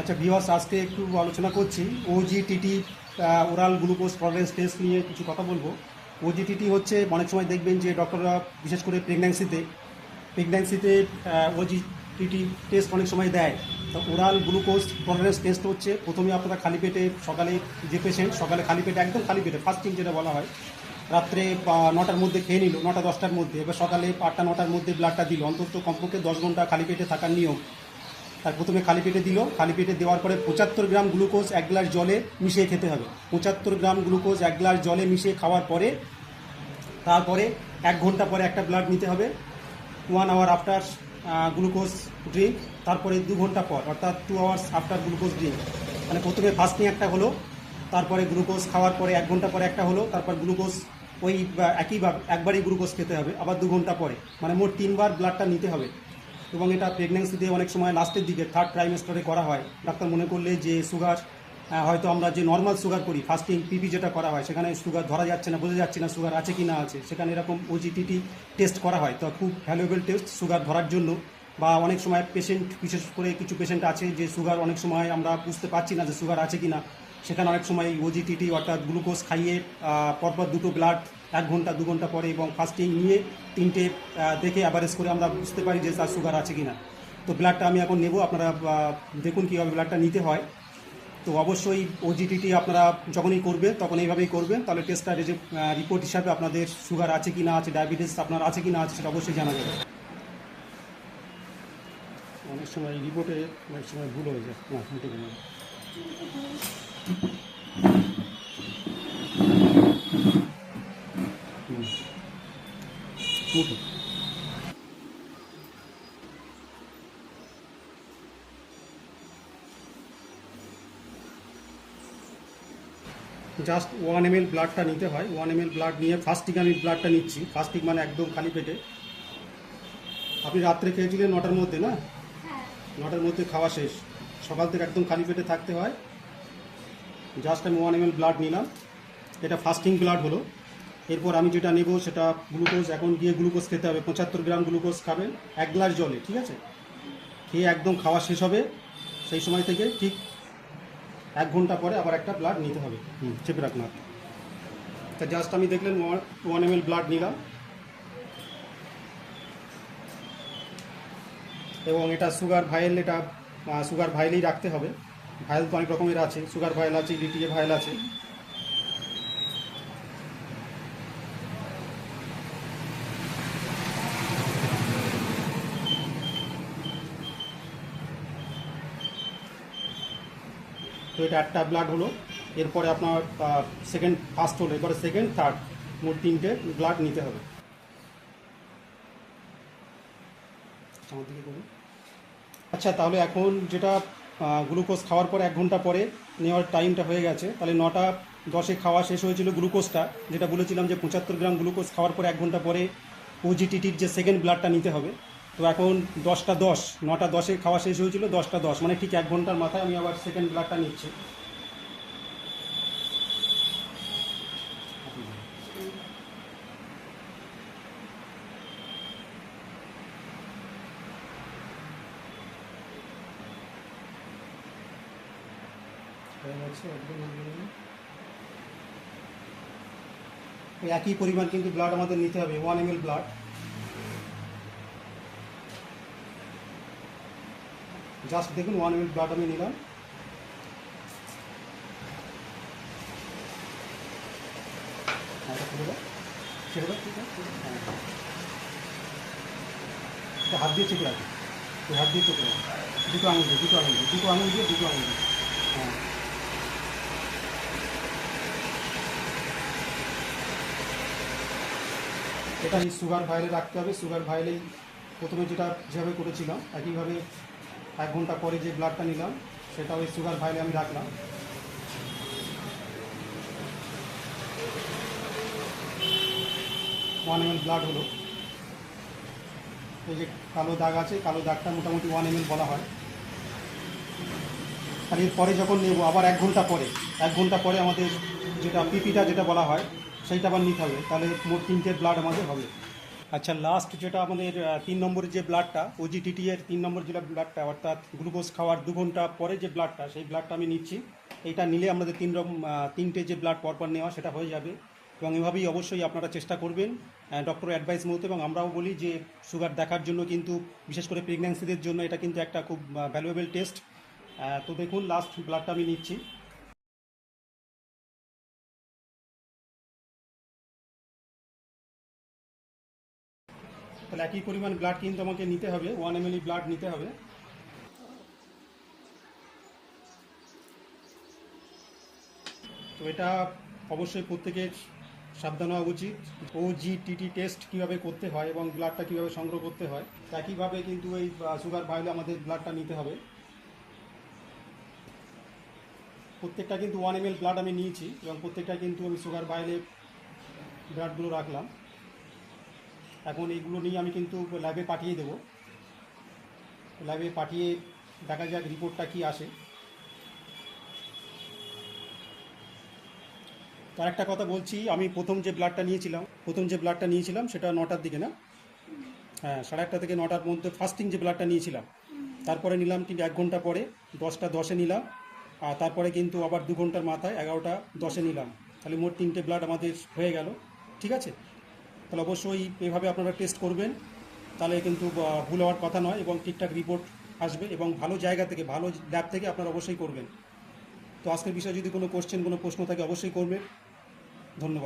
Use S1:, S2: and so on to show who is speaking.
S1: আচ্ছা ভিওয়ার্স আজকে একটু আলোচনা করছি। OGTT oral glucose tolerance test নিয়ে কিছু কথা বলব। ওজিটিটি হচ্ছে, অনেক সময় দেখবেন যে ডক্টররা বিশেষ করে প্রেগন্যান্সিতে প্রেগন্যান্সিতে ওজিটিটি টেস্ট অনেক সময় দেয়। তো ওরাল গ্লুকোজ টলারেন্স টেস্ট হচ্ছে, প্রথমে আপনারা খালি পেটে সকালে যে পেশেন্ট সকালে খালি পেটে, একদম খালি পেটে ফাস্টিং যেটা বলা হয়, রাত্রে নটার মধ্যে খেয়ে নিল, নটা দশটার মধ্যে, এবার সকালে আটটা, নটার মধ্যে ব্লাডটা দিল, অন্তত কমপক্ষে দশ ঘণ্টা খালি পেটে থাকার নিয়ম। তার প্রথমে খালি পেটে দিল। খালি পেটে দেওয়ার পরে পঁচাত্তর গ্রাম গ্লুকোজ এক গ্লাস জলে মিশিয়ে খেতে হবে। পঁচাত্তর গ্রাম গ্লুকোজ এক গ্লাস জলে মিশিয়ে খাওয়ার পরে, তারপরে এক ঘণ্টা পরে একটা ব্লাড নিতে হবে। One hour after glucose drink তারপরে দু ঘণ্টা পর, অর্থাৎ two hours after glucose drink মানে প্রথমে ফাস্টিং একটা হলো, তারপরে গ্লুকোজ খাওয়ার পরে এক ঘণ্টা পরে একটা হলো, তারপর গ্লুকোজ ওই একইভাবে একবারই গ্লুকোজ খেতে হবে, আবার দু ঘণ্টা পরে। মানে মোট তিনবার ব্লাডটা নিতে হবে। এবং এটা প্রেগনেন্সিতে অনেক সময় লাস্টের দিকে থার্ড ট্রাইমেস্টারে করা হয়। ডাক্তার মনে করলে যে সুগার হয়তো আমরা যে নর্মাল সুগার করি ফাস্টিং পিপি যেটা করা হয়, সেখানে সুগার ধরা যাচ্ছে না, বোঝা যাচ্ছে না সুগার আছে কি না আছে। সেখানে এরকম ওজিটিটি টেস্ট করা হয়। তো খুব ভ্যালুয়েবল টেস্ট সুগার ধরার জন্য। বা অনেক সময় পেশেন্ট বিশেষ করে কিছু পেশেন্ট আছে যে সুগার অনেক সময় আমরা বুঝতে পারছি না যে সুগার আছে কি না। সেখানে অনেক সময় ওজিটিটি অর্থাৎ গ্লুকোজ খাইয়ে পরপর দুটো ব্লাড এক ঘণ্টা, দু ঘণ্টা পরে এবং ফাস্টিং নিয়ে তিনটে দেখে অ্যাভারেজ করে আমরা বুঝতে পারি যে তার সুগার আছে কি না তো ব্লাডটা আমি এখন নেব, আপনারা দেখুন কীভাবে ব্লাডটা নিতে হয়। তো অবশ্যই ওজিটিটি আপনারা যখনই করবে তখন এইভাবেই করবেন। তাহলে টেস্টটা রিপোর্ট হিসাবে আপনাদের সুগার আছে কি না আছে ডায়াবেটিস আপনার আছে কি না আছে, সেটা অবশ্যই জানা যাবে। অনেক সময় রিপোর্টে অনেক সময় ভুল হয়ে যায়। না শুনতে পারি না। হুম। মুঠো। জাস্ট ওয়ান এম এল ব্লাডটা নিতে হয়। ওয়ান এম এল ব্লাড নিয়ে ফার্স্টিং আমি ব্লাডটা নিচ্ছি। ফার্স্টিং মানে একদম খালি পেটে। আপনি রাত্রে খেয়েছিলেন নটার মধ্যে না? নটার মধ্যে খাওয়া শেষ। সকাল থেকে একদম খালি পেটে থাকতে হয়। জাস্ট আমি ওয়ান এম এল ব্লাড নিলাম। এটা ফাস্টিং ব্লাড হলো। এরপর আমি যেটা নেব সেটা গ্লুকোজ, এখন গিয়ে গ্লুকোজ খেতে হবে। পঁচাত্তর গ্রাম গ্লুকোজ খাবেন, এক গ্লাস জলে, ঠিক আছে? খেয়ে একদম খাওয়া শেষ হবে সেই সময় থেকে, ঠিক এক ঘণ্টা পরে আবার একটা ব্লাড নিতে হবে। হুম, চেপে রাখুন। তা জাস্ট আমি দেখলেন ওয়ান এম এল ব্লাড নিলাম। এবং এটা সুগার ভাইল এটা সুগার ভাইলেই রাখতে হবে। ভাইল তো অনেক রকমের আছে সুগার ভাইল আছে লিটিয়ে ভাইল আছে। তো এটা একটা ব্লাড হলো। এরপরে আপনার সেকেন্ড ফার্স্ট হলো। এরপরে সেকেন্ড থার্ড মোট তিনটে ব্লাড নিতে হবে। আচ্ছা তাহলে এখন যেটা গ্লুকোজ খাওয়ার পর এক ঘণ্টা পরে নেওয়ার টাইমটা হয়ে গেছে। তাহলে নটা দশে খাওয়া শেষ হয়েছিল গ্লুকোজটা। যেটা বলেছিলাম যে পঁচাত্তর গ্রাম গ্লুকোজ খাওয়ার পর এক ঘণ্টা পরে ওজিটিটির যে সেকেন্ড ব্লাডটা নিতে হবে। তো এখন দশটা দশ, নটা দশে খাওয়া শেষ হয়েছিল, দশটা দশ। মানে ঠিক এক ঘণ্টার মাথায় আমি আবার সেকেন্ড ব্লাডটা নিচ্ছি। একই পরিমাণ কিন্তু ব্লাড আমাদের নিতে হবে ওয়ান এম ব্লাড জাস্ট দেখুন ওয়ান এম ব্লাড আমি নিলাম। হ্যাঁ? হ্যাঁ। হাত দিয়ে চেপে রাখো ওই হাত দিয়ে চেপে রাখো দুটো আঙুল দিয়ে, দুটো আঙুল দিয়ে, দুটো আঙুল দিয়ে, দুটো আঙুল দিয়ে। হ্যাঁ। এটা সুগার ভাইলে রাখতে হবে। সুগার ভাইলেই প্রথমে যেটা যেভাবে করেছিলাম, একইভাবে এক ঘণ্টা পরে যে ব্লাডটা নিলাম, সেটা ওই সুগার ভাইলে আমি রাখলাম। ওয়ান এম ব্লাড হলো। এই যে কালো দাগ আছে, কালো দাগটা মোটামুটি ওয়ান এম বলা হয়। আর এরপরে যখন নেব, আবার এক ঘণ্টা পরে, এক ঘণ্টা পরে আমাদের যেটা পিপিটা যেটা বলা হয়, সেইটা আবার নিতে হবে। তাহলে মোট তিনটে ব্লাড আমাদের হবে। আচ্ছা লাস্ট যেটা আমাদের তিন নম্বরের যে ব্লাডটা ওজিটিটি এর তিন নম্বর যেটা ব্লাডটা অর্থাৎ গ্লুকোজ খাওয়ার দু ঘণ্টা পরে যে ব্লাডটা সেই ব্লাডটা আমি নিচ্ছি। এইটা নিলে আমাদের তিন রকম তিনটে যে ব্লাড পরপর নেওয়া, সেটা হয়ে যাবে। এবং এভাবেই অবশ্যই আপনারা চেষ্টা করবেন ডক্টর অ্যাডভাইস মতো, এবং আমরাও বলি যে সুগার দেখার জন্য কিন্তু, বিশেষ করে প্রেগন্যান্সিদের জন্য এটা কিন্তু একটা খুব ভ্যালুয়েবল টেস্ট তো দেখুন লাস্ট ব্লাডটা আমি নিচ্ছি। তাহলে একই পরিমাণ ব্লাড কিন্তু আমাকে নিতে হবে ওয়ান এম ব্লাড নিতে হবে। তো এটা অবশ্যই প্রত্যেকের সাবধান হওয়া উচিত। ও জি টিটি টেস্ট কীভাবে করতে হয় এবং ব্লাডটা কীভাবে সংগ্রহ করতে হয়, একইভাবে কিন্তু এই সুগার বাইলে আমাদের ব্লাডটা নিতে হবে। প্রত্যেকটা কিন্তু ওয়ান এম ব্লাড আমি নিয়েছি এবং প্রত্যেকটা কিন্তু আমি সুগার বাইলে ব্লাডগুলো রাখলাম। এখন এইগুলো নিয়ে আমি কিন্তু ল্যাবে পাঠিয়ে দেবো। ল্যাবে পাঠিয়ে দেখা যাক রিপোর্টটা কি আসে। তার একটা কথা বলছি, আমি প্রথম যে ব্লাডটা নিয়েছিলাম, প্রথম যে ব্লাডটা নিয়েছিলাম সেটা নটার দিকে না? হ্যাঁ সাড়ে আটটা থেকে নটার মধ্যে ফার্স্টিং যে ব্লাডটা নিয়েছিলাম, তারপরে নিলাম ঠিক এক ঘণ্টা পরে, দশটা দশে নিলাম, আর তারপরে কিন্তু আবার দু ঘণ্টার মাথায় এগারোটা দশে নিলাম। তাহলে মোট তিনটে ব্লাড আমাদের হয়ে গেল, ঠিক আছে? তাহলে অবশ্যই এভাবে আপনারা টেস্ট করবেন। তাহলে কিন্তু ভুল হওয়ার কথা নয় এবং ঠিকঠাক রিপোর্ট আসবে এবং ভালো জায়গা থেকে, ভালো ল্যাব থেকে আপনারা অবশ্যই করবেন। তো আজকের বিষয়ে যদি কোনো কোশ্চেন কোনো প্রশ্ন থাকে, অবশ্যই করবেন। ধন্যবাদ।